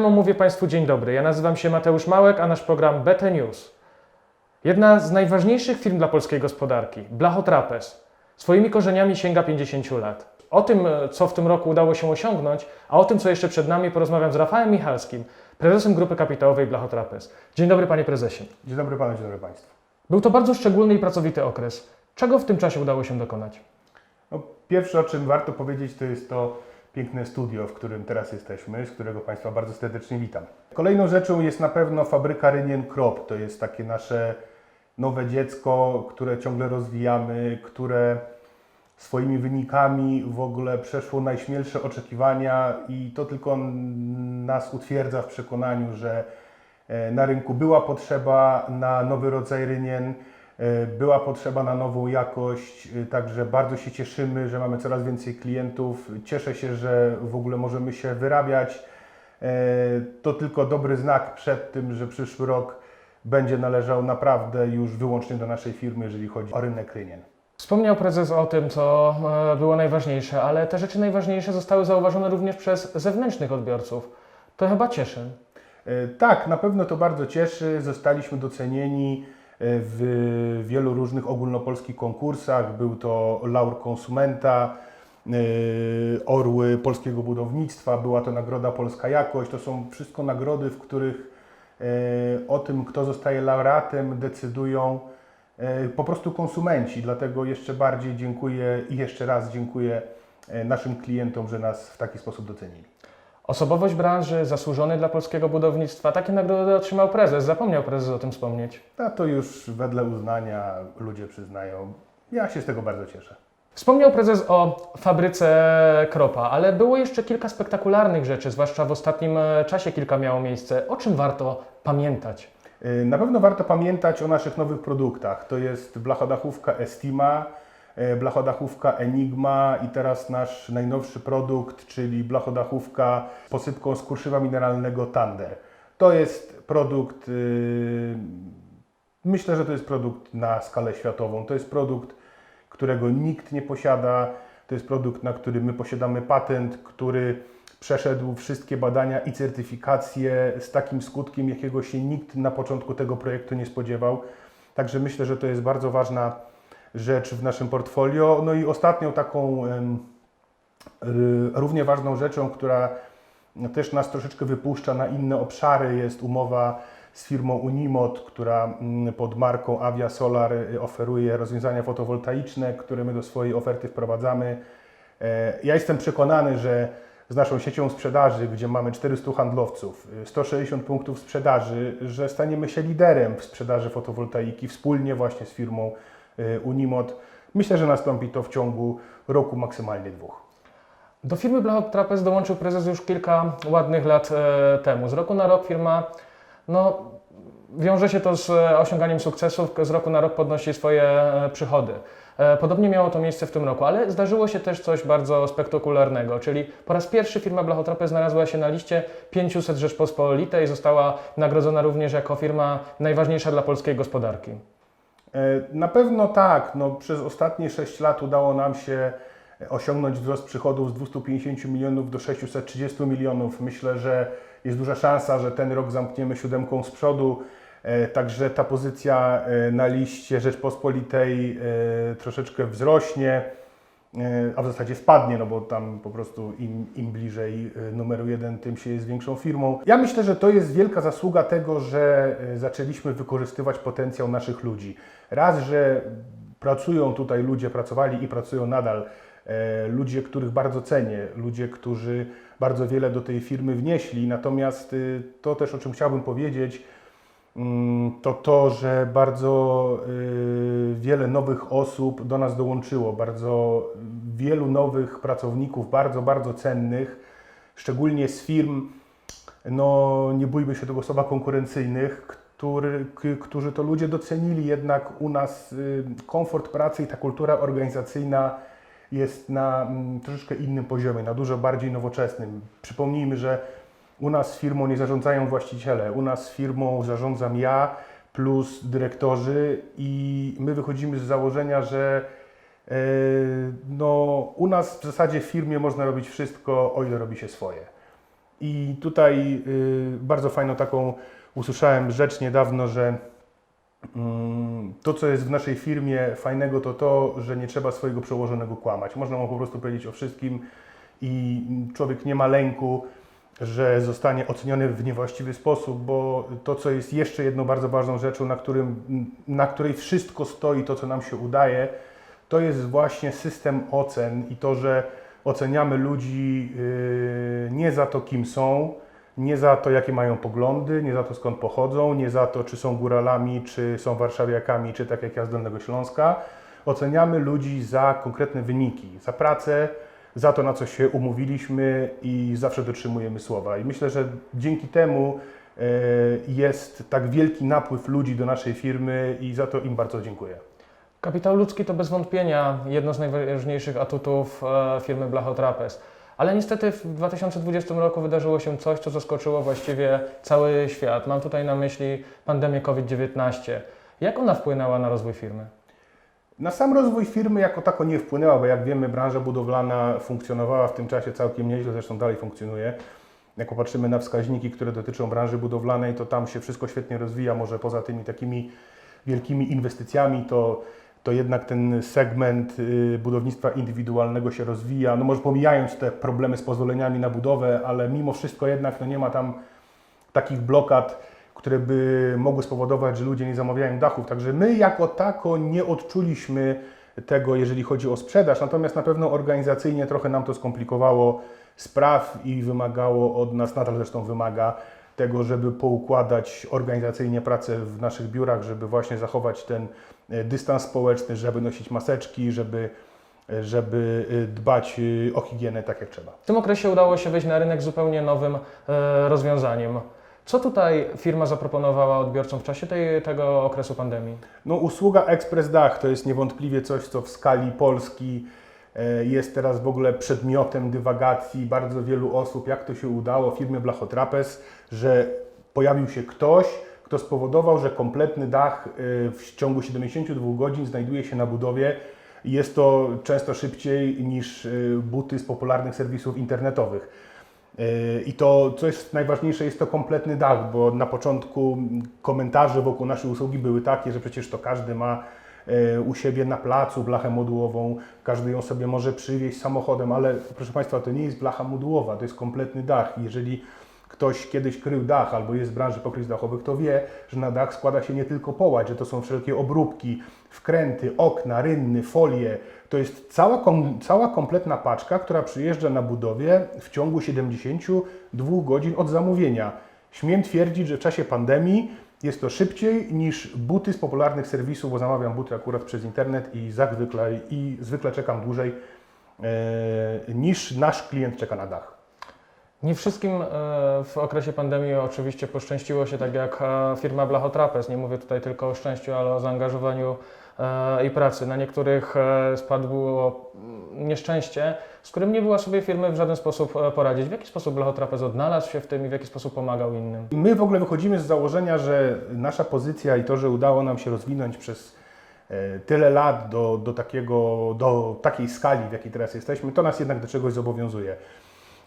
mówię Państwu dzień dobry. Ja nazywam się Mateusz Małek, a nasz program BT News. Jedna z najważniejszych firm dla polskiej gospodarki, Blachotrapez, swoimi korzeniami sięga 50 lat. O tym, e, co w tym roku udało się osiągnąć, a o tym, co jeszcze przed nami, porozmawiam z Rafałem Michalskim, prezesem Grupy Kapitałowej Blachotrapez. Dzień dobry, panie prezesie. Dzień dobry panu, dzień dobry państwu. Był to bardzo szczególny i pracowity okres. Czego w tym czasie udało się dokonać? No, pierwsze, o czym warto powiedzieć, to jest to piękne studio, w którym teraz jesteśmy, z którego Państwa bardzo serdecznie witam. Kolejną rzeczą jest na pewno fabryka Rynien Krop. To jest takie nasze nowe dziecko, które ciągle rozwijamy, które swoimi wynikami w ogóle przeszło najśmielsze oczekiwania i to tylko nas utwierdza w przekonaniu, że e, na rynku była potrzeba na nowy rodzaj rynien, była potrzeba na nową jakość, e, także bardzo się cieszymy, że mamy coraz więcej klientów. Cieszę się, że w ogóle możemy się wyrabiać. E, To tylko dobry znak przed tym, że przyszły rok będzie należał naprawdę już wyłącznie do naszej firmy, jeżeli chodzi o rynek rynien. Wspomniał prezes o tym, co e, było najważniejsze, ale te rzeczy najważniejsze zostały zauważone również przez zewnętrznych odbiorców. To chyba cieszy. E, Tak, na pewno to bardzo cieszy. Zostaliśmy docenieni e, w wielu różnych ogólnopolskich konkursach. Był to Laur Konsumenta, e, Orły Polskiego Budownictwa, była to Nagroda Polska Jakość. To są wszystko nagrody, w których e, o tym, kto zostaje laureatem, decydują e, po prostu konsumenci. Dlatego jeszcze bardziej dziękuję i jeszcze raz dziękuję naszym klientom, że nas w taki sposób docenili. Osobowość branży, zasłużony dla polskiego budownictwa, takie nagrody otrzymał prezes. Zapomniał prezes o tym wspomnieć. A to już wedle uznania ludzie przyznają. Ja się z tego bardzo cieszę. Wspomniał prezes o fabryce Kropa, ale było jeszcze kilka spektakularnych rzeczy, zwłaszcza w ostatnim e, czasie kilka miało miejsce. O czym warto pamiętać? Yy, Na pewno warto pamiętać o naszych nowych produktach. To jest blachodachówka Estima, blachodachówka Enigma i teraz nasz najnowszy produkt, czyli blachodachówka z posypką z kurszywa mineralnego Thunder. To jest produkt, yy, myślę, że to jest produkt na skalę światową. To jest produkt, którego nikt nie posiada. To jest produkt, na który my posiadamy patent, który przeszedł wszystkie badania i certyfikacje z takim skutkiem, jakiego się nikt na początku tego projektu nie spodziewał. Także myślę, że to jest bardzo ważna rzecz w naszym portfolio. No i ostatnią taką y, równie ważną rzeczą, która też nas troszeczkę wypuszcza na inne obszary, jest umowa z firmą Unimod, która mm, pod marką Avia Solar y, oferuje rozwiązania fotowoltaiczne, które my do swojej oferty wprowadzamy. E, Ja jestem przekonany, że z naszą siecią sprzedaży, gdzie mamy 400 handlowców, y, 160 punktów sprzedaży, że staniemy się liderem w sprzedaży fotowoltaiki wspólnie właśnie z firmą y, Unimod. Myślę, że nastąpi to w ciągu roku, maksymalnie dwóch. Do firmy Blachotrapez dołączył prezes już kilka ładnych lat e, temu. Z roku na rok firma, no, wiąże się to z e, osiąganiem sukcesów, z roku na rok podnosi swoje e, przychody. Podobnie miało to miejsce w tym roku, ale zdarzyło się też coś bardzo spektakularnego, czyli po raz pierwszy firma Blachotrapez znalazła się na liście 500 Rzeczpospolitej, została nagrodzona również jako firma najważniejsza dla polskiej gospodarki. E, Na pewno tak. No, przez ostatnie 6 lat udało nam się osiągnąć wzrost przychodów z 250 milionów do 630 milionów. Myślę, że jest duża szansa, że ten rok zamkniemy siódemką z przodu. E, Także ta pozycja e, na liście Rzeczpospolitej troszeczkę wzrośnie, a w zasadzie spadnie, no bo tam po prostu im, im bliżej e, numeru jeden, tym się jest większą firmą. Ja myślę, że to jest wielka zasługa tego, że e, zaczęliśmy wykorzystywać potencjał naszych ludzi. Raz, że pracują tutaj ludzie, pracowali i pracują nadal e, ludzie, których bardzo cenię, ludzie, którzy bardzo wiele do tej firmy wnieśli. Natomiast to też, o czym chciałbym powiedzieć, to to, że bardzo y, wiele nowych osób do nas dołączyło, bardzo wielu nowych pracowników, bardzo, bardzo cennych, szczególnie z firm, no nie bójmy się tego słowa, konkurencyjnych, który, którzy to ludzie docenili jednak u nas y, komfort pracy i ta kultura organizacyjna jest na mm, troszeczkę innym poziomie, na dużo bardziej nowoczesnym. Przypomnijmy, że u nas firmą nie zarządzają właściciele, u nas firmą zarządzam ja plus dyrektorzy i my wychodzimy z założenia, że e, no, u nas w zasadzie w firmie można robić wszystko, o ile robi się swoje. I tutaj y, bardzo fajną taką usłyszałem rzecz niedawno, że mm, to, co jest w naszej firmie fajnego, to to, że nie trzeba swojego przełożonego kłamać. Można mu po prostu powiedzieć o wszystkim i człowiek nie ma lęku, że zostanie oceniony w niewłaściwy sposób, bo to, co jest jeszcze jedną bardzo ważną rzeczą, na, którym, na której wszystko stoi, to, co nam się udaje, to jest właśnie system ocen i to, że oceniamy ludzi yy, nie za to, kim są, nie za to, jakie mają poglądy, nie za to, skąd pochodzą, nie za to, czy są góralami, czy są warszawiakami, czy tak jak ja z Dolnego Śląska. Oceniamy ludzi za konkretne wyniki, za pracę, za to, na co się umówiliśmy i zawsze dotrzymujemy słowa. I myślę, że dzięki temu e, jest tak wielki napływ ludzi do naszej firmy i za to im bardzo dziękuję. Kapitał ludzki to bez wątpienia jedno z najważniejszych atutów e, firmy Blachotrapez. Ale niestety w 2020 roku wydarzyło się coś, co zaskoczyło właściwie cały świat. Mam tutaj na myśli pandemię COVID-19. Jak ona wpłynęła na rozwój firmy? Na sam rozwój firmy jako tako nie wpłynęła, bo jak wiemy, branża budowlana funkcjonowała w tym czasie całkiem nieźle, zresztą dalej funkcjonuje. Jak popatrzymy na wskaźniki, które dotyczą branży budowlanej, to tam się wszystko świetnie rozwija. Może poza tymi takimi wielkimi inwestycjami, to, to jednak ten segment y, budownictwa indywidualnego się rozwija. No może pomijając te problemy z pozwoleniami na budowę, ale mimo wszystko jednak no nie ma tam takich blokad, które by mogły spowodować, że ludzie nie zamawiają dachów. Także my jako tako nie odczuliśmy tego, jeżeli chodzi o sprzedaż, natomiast na pewno organizacyjnie trochę nam to skomplikowało spraw i wymagało od nas, nadal zresztą wymaga tego, żeby poukładać organizacyjnie pracę w naszych biurach, żeby właśnie zachować ten e, dystans społeczny, żeby nosić maseczki, żeby, e, żeby e, dbać o higienę tak jak trzeba. W tym okresie udało się wejść na rynek zupełnie nowym rozwiązaniem. Co tutaj firma zaproponowała odbiorcom w czasie tej, tego okresu pandemii? No, usługa Express Dach to jest niewątpliwie coś, co w skali Polski e, jest teraz w ogóle przedmiotem dywagacji bardzo wielu osób. Jak to się udało firmie Blachotrapez, że pojawił się ktoś, kto spowodował, że kompletny dach e, w ciągu 72 godzin znajduje się na budowie. Jest to często szybciej niż e, buty z popularnych serwisów internetowych. I to, co jest najważniejsze, jest to kompletny dach, bo na początku komentarze wokół naszej usługi były takie, że przecież to każdy ma yy, u siebie na placu blachę modułową, każdy ją sobie może przywieźć samochodem, ale proszę Państwa, to nie jest blacha modułowa, to jest kompletny dach. Jeżeli ktoś kiedyś krył dach albo jest z branży pokryć dachowych, to wie, że na dach składa się nie tylko połać, że to są wszelkie obróbki, wkręty, okna, rynny, folie. To jest cała, kom, cała kompletna paczka, która przyjeżdża na budowie w ciągu 72 godzin od zamówienia. Śmiem twierdzić, że w czasie pandemii jest to szybciej niż buty z popularnych serwisów, bo zamawiam buty akurat przez internet i zwykle, i zwykle czekam dłużej e, niż nasz klient czeka na dach. Nie wszystkim e, w okresie pandemii oczywiście poszczęściło się tak jak e, firma Blachotrapez. Nie mówię tutaj tylko o szczęściu, ale o zaangażowaniu i pracy. Na niektórych e, spadło nieszczęście, z którym nie była sobie firmy w żaden sposób e, poradzić. W jaki sposób Blachotrapez odnalazł się w tym i w jaki sposób pomagał innym? My w ogóle wychodzimy z założenia, że nasza pozycja i to, że udało nam się rozwinąć przez e, tyle lat do, do, takiego, do takiej skali, w jakiej teraz jesteśmy, to nas jednak do czegoś zobowiązuje.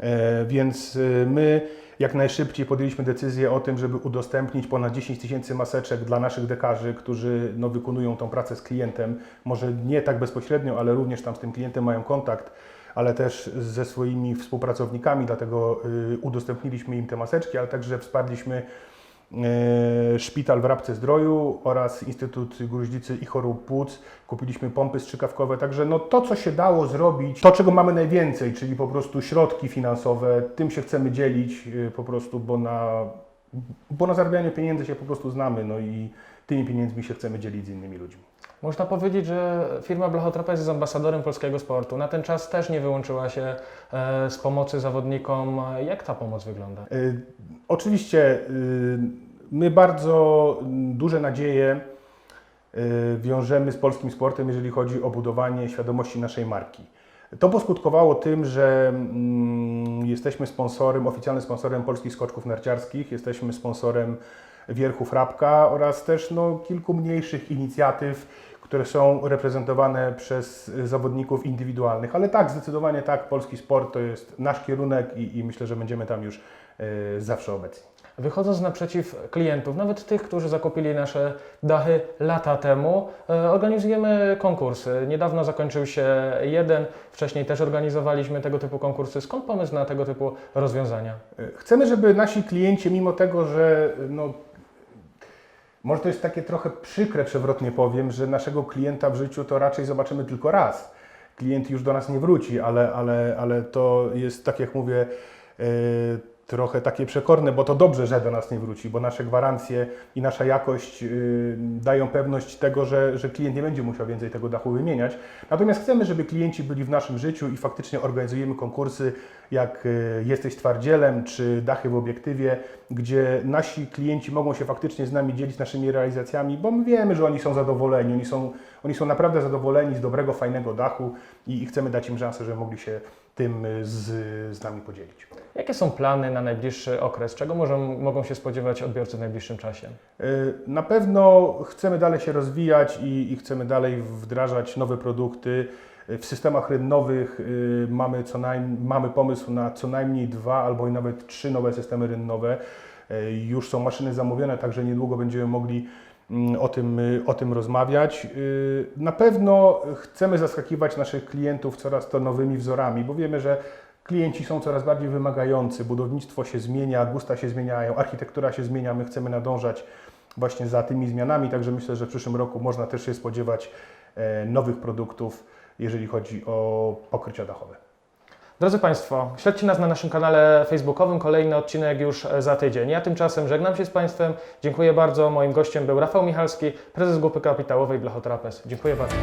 E, Więc e, my jak najszybciej podjęliśmy decyzję o tym, żeby udostępnić ponad 10 tysięcy maseczek dla naszych dekarzy, którzy no, wykonują tą pracę z klientem. Może nie tak bezpośrednio, ale również tam z tym klientem mają kontakt, ale też ze swoimi współpracownikami, dlatego y, udostępniliśmy im te maseczki, ale także wsparliśmy e, Szpital w Rabce Zdroju oraz Instytut Gruźlicy i Chorób Płuc. Kupiliśmy pompy strzykawkowe, także no to, co się dało zrobić, to, czego mamy najwięcej, czyli po prostu środki finansowe, tym się chcemy dzielić y, po prostu, bo na, bo na zarabianiu pieniędzy się po prostu znamy, no i tymi pieniędzmi się chcemy dzielić z innymi ludźmi. Można powiedzieć, że firma Blachotrapez jest ambasadorem polskiego sportu. Na ten czas też nie wyłączyła się e, z pomocy zawodnikom. Jak ta pomoc wygląda? Y, Oczywiście y, my bardzo duże nadzieje wiążemy z polskim sportem, jeżeli chodzi o budowanie świadomości naszej marki. To poskutkowało tym, że mm, jesteśmy sponsorem, oficjalnym sponsorem polskich skoczków narciarskich, jesteśmy sponsorem Wierchów Rabka oraz też no, kilku mniejszych inicjatyw, które są reprezentowane przez zawodników indywidualnych. Ale tak, zdecydowanie tak, polski sport to jest nasz kierunek i, i myślę, że będziemy tam już y, zawsze obecni. Wychodząc naprzeciw klientów, nawet tych, którzy zakupili nasze dachy lata temu, e, organizujemy konkursy. Niedawno zakończył się jeden, wcześniej też organizowaliśmy tego typu konkursy. Skąd pomysł na tego typu rozwiązania? Chcemy, żeby nasi klienci, mimo tego, że no, może to jest takie trochę przykre, przewrotnie powiem, że naszego klienta w życiu to raczej zobaczymy tylko raz. Klient już do nas nie wróci, ale, ale, ale to jest, tak jak mówię, e, trochę takie przekorne, bo to dobrze, że do nas nie wróci, bo nasze gwarancje i nasza jakość y, dają pewność tego, że, że klient nie będzie musiał więcej tego dachu wymieniać. Natomiast chcemy, żeby klienci byli w naszym życiu i faktycznie organizujemy konkursy, jak y, jesteś twardzielem, czy dachy w obiektywie, gdzie nasi klienci mogą się faktycznie z nami dzielić naszymi realizacjami, bo my wiemy, że oni są zadowoleni, oni są, oni są naprawdę zadowoleni z dobrego, fajnego dachu i, i chcemy dać im szansę, żeby mogli się tym y, z, z nami podzielić. Jakie są plany na najbliższy okres? Czego możą, mogą się spodziewać odbiorcy w najbliższym czasie? Y, Na pewno chcemy dalej się rozwijać i, i chcemy dalej wdrażać nowe produkty. Y, W systemach rynnowych mamy, co najm- mamy pomysł na co najmniej dwa albo i nawet trzy nowe systemy rynnowe. Już są maszyny zamówione, także niedługo będziemy mogli o tym, y, o tym rozmawiać. Y, Na pewno chcemy zaskakiwać naszych klientów coraz to nowymi wzorami, bo wiemy, że klienci są coraz bardziej wymagający, budownictwo się zmienia, gusta się zmieniają, architektura się zmienia, my chcemy nadążać właśnie za tymi zmianami, także myślę, że w przyszłym roku można też się spodziewać e, nowych produktów, jeżeli chodzi o pokrycia dachowe. Drodzy Państwo, śledźcie nas na naszym kanale facebookowym. Kolejny odcinek już e, za tydzień. Ja tymczasem żegnam się z Państwem. Dziękuję bardzo. Moim gościem był Rafał Michalski, prezes Grupy Kapitałowej Blechotrapez. Dziękuję bardzo.